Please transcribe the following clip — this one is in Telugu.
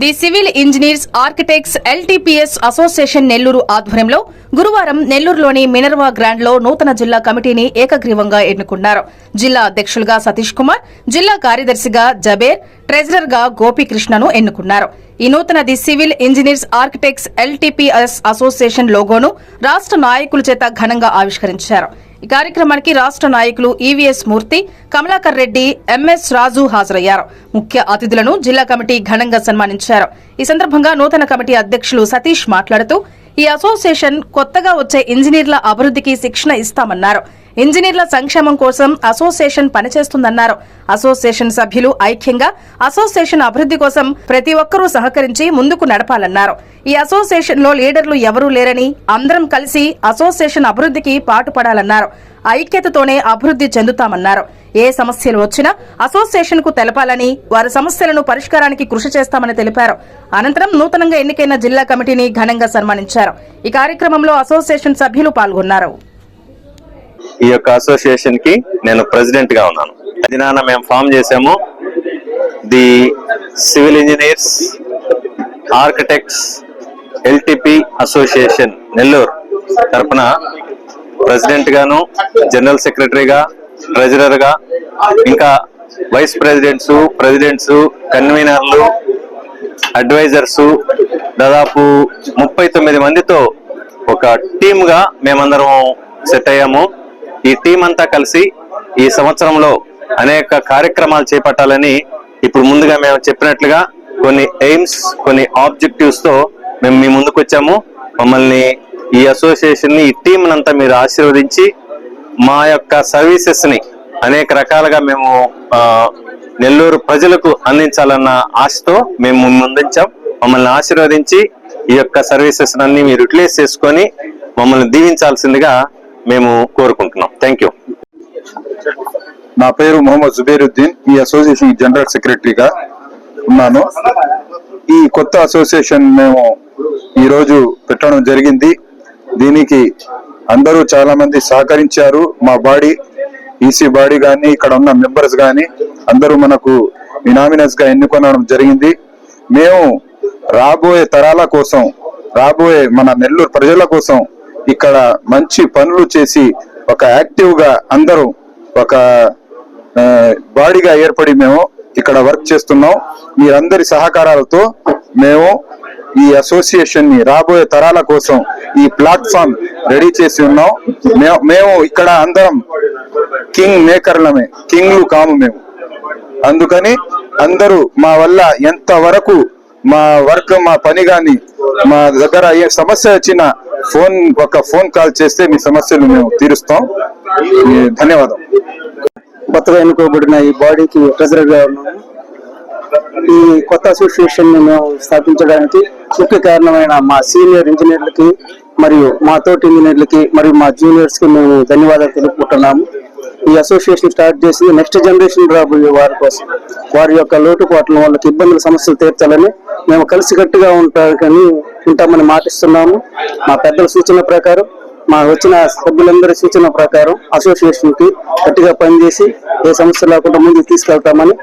The civil engineers architects LTPS association Nellore ఆధ్వర్యంలో గురువారం నెల్లూరులోని మినర్వా గ్రాండ్లో నూతన జిల్లా కమిటీని ఏకగ్రీవంగా ఎన్నుకున్నారు. జిల్లా అధ్యక్షులుగా సతీష్ కుమార్ జిల్లా కార్యదర్శిగా జబేర్ ట్రెజరర్గా గోపీకృష్ణను ఎన్నుకున్నారు. ఈ నూతన the civil engineers architects LTPS association లోగోను రాష్ట్ర నాయకుల చేత ఘనంగా ఆవిష్కరించారు. ఈ కార్యక్రమానికి రాష్ట్ర నాయకులు ఈవీఎస్ మూర్తి కమలాకర్ రెడ్డి ఎంఎస్ రాజు హాజరయ్యారు. ముఖ్య అతిథులను జిల్లా కమిటీ ఘనంగా సన్మానించారు. ఈ సందర్భంగా నూతన కమిటీ అధ్యక్షులు సతీష్ మాట్లాడుతూ ఈ అసోసియేషన్ కొత్తగా వచ్చే ఇంజనీర్ల అభివృద్ధికి శిక్షణ ఇస్తామన్నారు. ఇంజనీర్ల సంక్షేమం కోసం అసోసియేషన్ పనిచేస్తుందన్నారు. అసోసియేషన్ సభ్యులు ఐక్యంగా అసోసియేషన్ అభివృద్ధి కోసం ప్రతి ఒక్కరూ సహకరించి ముందుకు నడపాలన్నారు. ఈ అసోసియేషన్లో లీడర్లు ఎవరూ లేరని అందరం కలిసి అసోసియేషన్ అభివృద్ధికి పాటుపడాలన్నారు. ఐక్యతతోనే అభివృద్ధి చెందుతామన్నారు. ఏ సమస్యలు వచ్చినా అసోసియేషన్కు తెలపాలని వారి సమస్యలను పరిష్కారానికి కృషి చేస్తామని తెలిపారు. అనంతరం నూతనంగా ఎన్నికైన జిల్లా కమిటీని ఘనంగా సన్మానించారు. ఈ కార్యక్రమంలో అసోసియేషన్ సభ్యులు పాల్గొన్నారు. ఈ యొక్క అసోసియేషన్కి నేను ప్రెసిడెంట్గా ఉన్నాను. అది మేము ఫామ్ చేసాము. The civil engineers architects LTP association Nellore తరపున ప్రెసిడెంట్ గాను జనరల్ సెక్రటరీగా ట్రెజరర్గా ఇంకా వైస్ ప్రెసిడెంట్స్ ప్రెసిడెంట్స్ కన్వీనర్లు అడ్వైజర్స్ దాదాపు ముప్పై తొమ్మిది మందితో ఒక టీమ్గా మేమందరం సెట్ అయ్యాము. ఈ టీం అంతా కలిసి ఈ సంవత్సరంలో అనేక కార్యక్రమాలు చేపట్టాలని ఇప్పుడు ముందుగా మేము చెప్పినట్లుగా కొన్ని ఎయిమ్స్ కొన్ని ఆబ్జెక్టివ్స్తో మేము మీ ముందుకు వచ్చాము మమ్మల్ని ఈ అసోసియేషన్ని ఈ టీం అంతా మీరు ఆశీర్వదించి మా యొక్క సర్వీసెస్ని అనేక రకాలుగా మేము నెల్లూరు ప్రజలకు అందించాలన్న ఆశతో మేము ముందుంచాం. మమ్మల్ని ఆశీర్వదించి ఈ యొక్క సర్వీసెస్ అన్ని మీరు యూటిలైజ్ చేసుకొని మమ్మల్ని దీవించాల్సిందిగా మేము కోరుకుంటున్నాం. థ్యాంక్ యూ నా పేరు మొహమ్మద్ జుబేరుద్దీన్ ఈ అసోసియేషన్ జనరల్ సెక్రటరీగా ఉన్నాను. ఈ కొత్త అసోసియేషన్ మేము ఈరోజు పెట్టడం జరిగింది. దీనికి అందరూ చాలా మంది సహకరించారు. మా బాడీ ఈసీ బాడీ గాని ఇక్కడ ఉన్న మెంబర్స్ గాని అందరూ మనకు ఇనామినస్గా ఎన్నుకొనడం జరిగింది. మేము రాబోయే తరాల కోసం రాబోయే మన నెల్లూరు ప్రజల కోసం ఇక్కడ మంచి పనులు చేసి ఒక యాక్టివ్గా అందరూ ఒక బాడీగా ఏర్పడి మేము ఇక్కడ వర్క్ చేస్తున్నాం. మీరందరి సహకారాలతో మేము ఈ అసోసియేషన్ని రాబోయే తరాల కోసం ఈ ప్లాట్ఫామ్ రెడీ చేసి ఉన్నాం. మేము ఇక్కడ అందరం కింగ్ మేకర్లమే కింగ్లు కాము మేము. అందుకని అందరూ మా వల్ల ఎంత వరకు మా వర్క్ మా పని గాని మా దగ్గర ఏ సమస్య వచ్చినా ఫోన్ ఒక ఫోన్ కాల్ చేస్తే మీ సమస్యలు మేము తీరుస్తాం. ధన్యవాదం. కొత్తగా ఎన్నుకోబడిన ఈ బాడీకి ట్రెజరర్ ఉన్నాము. ఈ కొత్త అసోసియేషన్ని మేము స్థాపించడానికి ముఖ్య కారణమైన మా సీనియర్ ఇంజనీర్లకి మరియు మా తోటి ఇంజనీర్లకి మరియు మా జూనియర్స్కి మేము ధన్యవాదాలు తెలుపుకుంటున్నాము. ఈ అసోసియేషన్ స్టార్ట్ చేసి నెక్స్ట్ జనరేషన్ రాబోయే వారి కోసం. వారి యొక్క లోటుపాట్లను వాళ్ళకి ఇబ్బందుల సమస్యలు తీర్చాలని మేము కలిసికట్టుగా ఉంటామని ఉంటామని మాటిస్తున్నాము. మా పెద్దల సూచన ప్రకారం మా వచ్చిన సభ్యులందరి సూచన ప్రకారం అసోసియేషన్కి గట్టిగా పనిచేసి ఏ సమస్య లేకుండా ముందుకు తీసుకెళ్తామని